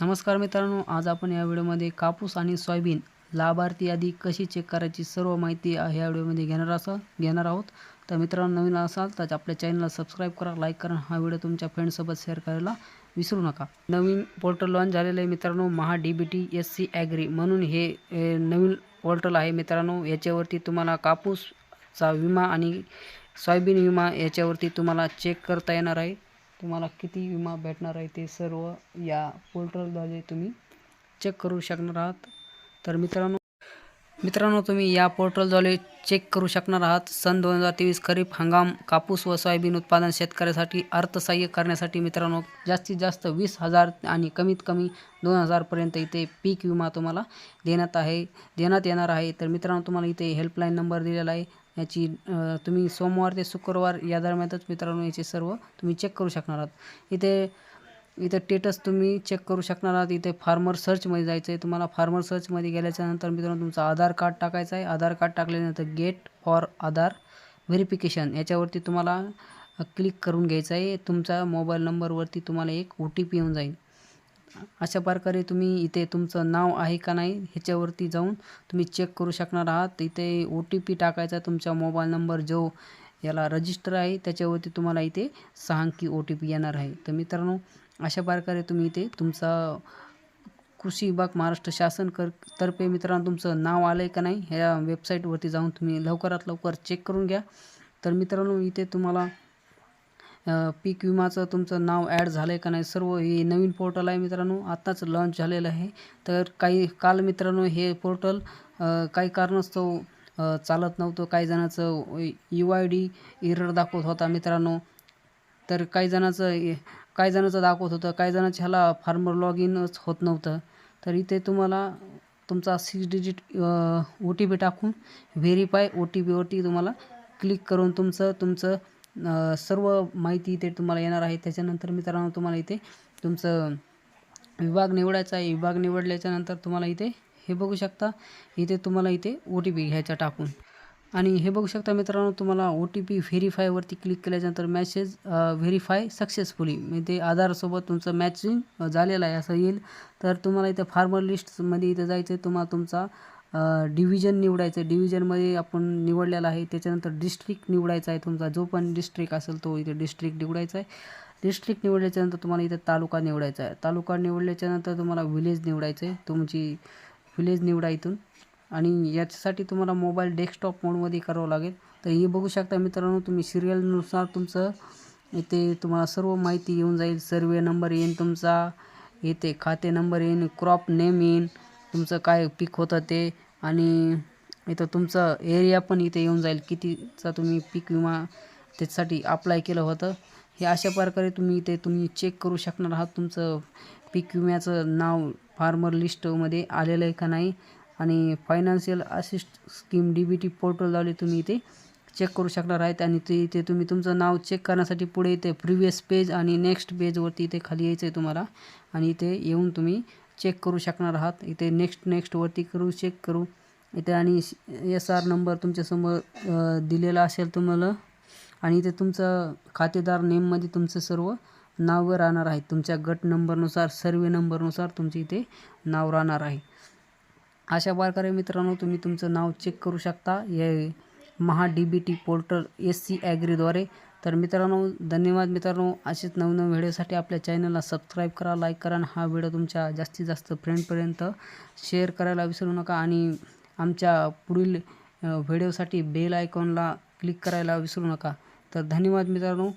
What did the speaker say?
नमस्कार मित्रांनो आज आपण या व्हिडिओमध्ये कापूस आणि सोयाबीन लाभार्थी यादी कशी चेक करायची सर्व माहिती ह्या व्हिडिओमध्ये घेणार असा घेणार आहोत. तर मित्रांनो नवीन असाल तर आपल्या चॅनलला सबस्क्राईब करा लाईक करा हा व्हिडिओ तुमच्या फ्रेंडसोबत शेअर करायला विसरू नका. नवीन पोर्टल लॉन्च झालेलं आहे मित्रांनो Maha D B T S C agri म्हणून हे नवीन पोर्टल आहे मित्रांनो. याच्यावरती तुम्हाला कापूसचा विमा आणि सोयाबीन विमा याच्यावरती तुम्हाला चेक करता येणार आहे. तुम्हाला किती विमा भेटणार आहे ते सर्व या पोर्टलद्वारे तुम्ही चेक करू शकणार आहात. तर मित्रांनो मित्रांनो तुम्ही या पोर्टलद्वारे चेक करू शकणार आहात. सन दोन हजार तेवीस खरीप हंगाम कापूस व सोयाबीन उत्पादन शेतकऱ्यासाठी अर्थसहाय्य करण्यासाठी मित्रांनो जास्तीत जास्त वीस हजार आणि कमीत कमी दोन हजारपर्यंत इथे पीक विमा तुम्हाला देण्यात आहे देण्यात येणार आहे. तर मित्रांनो तुम्हाला इथे हेल्पलाईन नंबर दिलेला आहे. याची तुम्ही सोमवार ते शुक्रवार या दरम्यानच मित्रांनो याचे सर्व तुम्ही चेक करू शकणार आहात. इथे इथे टेटस तुम्ही चेक करू शकणार आहात. इथे फार्मर सर्चमध्ये जायचं आहे तुम्हाला फार्मर सर्चमध्ये गेल्याच्यानंतर मित्रांनो तुमचं आधार कार्ड टाकायचं आहे. आधार कार्ड टाकल्यानंतर गेट फॉर आधार व्हेरिफिकेशन याच्यावरती तुम्हाला क्लिक करून घ्यायचं आहे. तुमच्या मोबाईल नंबरवरती तुम्हाला एक ओ टी पी येऊन जाईल. अशा प्रकारे तुम्ही इथे तुमचं नाव आहे का नाही ह्याच्यावरती जाऊन तुम्ही चेक करू शकणार आहात. इथे ओ टी पी टाकायचा तुमचा मोबाईल नंबर जो याला रजिस्टर आहे त्याच्यावरती तुम्हाला इथे सहा अंकी ओ टी पी येणार आहे. तर मित्रांनो अशा प्रकारे तुम्ही इथे तुमचा कृषी विभाग महाराष्ट्र शासन कर तर्फे मित्रांनो तुमचं नाव आलं आहे का नाही ह्या वेबसाईटवरती जाऊन तुम्ही लवकरात लवकर चेक करून घ्या. तर मित्रांनो इथे तुम्हाला पीक विमाचं तुमचं नाव ॲड झालं आहे का नाही सर्व हे नवीन पोर्टल आहे मित्रांनो. आत्ताच लॉन्च झालेलं आहे. तर काही काल मित्रांनो हे पोर्टल काही कारणास्तव चालत नव्हतं. काही जणांचं यू आय डी इरर दाखवत होता मित्रांनो. तर काही जणांचं ए- काही जणांचं दाखवत होतं. काही जणांच्या ह्याला फार्मर लॉग इनच होत नव्हतं. तर इथे तुम्हाला तुमचा six digit O T P टाकून व्हेरीफाय ओ टी पीवरती तुम्हाला क्लिक करून तुमचं तुमचं सर्व माहिती इथे तुम्हाला येणार आहे. त्याच्यानंतर मित्रांनो तुम्हाला इथे तुमचं विभाग निवडायचा आहे. विभाग निवडल्याच्यानंतर तुम्हाला इथे हे बघू शकता. इथे तुम्हाला इथे ओ टी पी घ्यायचा टाकून. आणि हे बघू शकता मित्रांनो तुम्हाला ओ टी पी व्हेरीफायवरती क्लिक केल्याच्यानंतर मॅसेज व्हेरीफाय सक्सेसफुली म्हणजे आधारसोबत तुमचं मॅचिंग झालेलं आहे. असं येईल. तर तुम्हाला इथे फार्मर लिस्टमध्ये इथे जायचं आहे तुम्हाला तुमचा डिव्हिजन निवडायचं. आहे डिव्हिजनमध्ये आपण निवडलेला आहे. त्याच्यानंतर डिस्ट्रिक्ट निवडायचा आहे तुमचा. जो पण डिस्ट्रिक्ट असेल तो इथे डिस्ट्रिक्ट निवडायचा आहे. डिस्ट्रिक्ट निवडल्याच्यानंतर तुम्हाला इथे तालुका निवडायचा आहे. तालुका निवडल्याच्यानंतर तुम्हाला विलेज निवडायचं आहे. तुमची विलेज निवडा इथून. आणि याच्यासाठी तुम्हाला मोबाईल डेस्कटॉप मोडमध्ये करावं लागेल. तर हे बघू शकता मित्रांनो तुम्ही सिरियलनुसार तुमचं इथे तुम्हाला सर्व माहिती येऊन जाईल. सर्वे नंबर येईन तुमचा. इथे खाते नंबर येईन. क्रॉप नेम येईन. तुमचं काय पीक होतं ते आणि इथं तुमचं एरिया पण इथे येऊन जाईल. कितीचा तुम्ही पीक विमा त्याच्यासाठी अप्लाय केलं होतं. हे अशा प्रकारे तुम्ही इथे तुम्ही चेक करू शकणार आहात. तुमचं पीक विम्याचं नाव फार्मर लिस्टमध्ये आलेलं आहे का नाही? आणि financial assist scheme D B T पोर्टलद्वारे तुम्ही इथे चेक करू शकणार आहेत. आणि ते इथे तुम्ही तुमचं नाव चेक करण्यासाठी पुढे इथे प्रिव्हियस पेज आणि नेक्स्ट पेजवरती इथे खाली यायचं आहे तुम्हाला. आणि इथे येऊन तुम्ही चेक करू शकणार आहात. इथे नेक्स्ट नेक्स्टवरती करू चेक करू. इथे आणि एस आर नंबर तुमच्यासमोर दिलेला असेल तुम्हाला. आणि इथे तुमचं खातेदार नेममध्ये तुमचं सर्व नावं राहणार आहे. तुमच्या गट नंबरनुसार सर्वे नंबरनुसार तुमचे इथे नाव राहणार आहे. अशा प्रकारे मित्रांनो तुम्ही तुमचं नाव चेक करू शकता. हे Maha D B T portal S C ॲग्रीद्वारे तर मित्रांनो धन्यवाद मित्रांनो. असेच नवनवीन व्हिडिओसाठी आपल्या चॅनलला सबस्क्राईब करा लाईक करा आणि हा व्हिडिओ तुमच्या जास्तीत जास्त फ्रेंडपर्यंत शेअर करायला विसरू नका आणि आमच्या पुढील व्हिडिओसाठी बेल आयकॉनला क्लिक करायला विसरू नका. तर धन्यवाद मित्रांनो.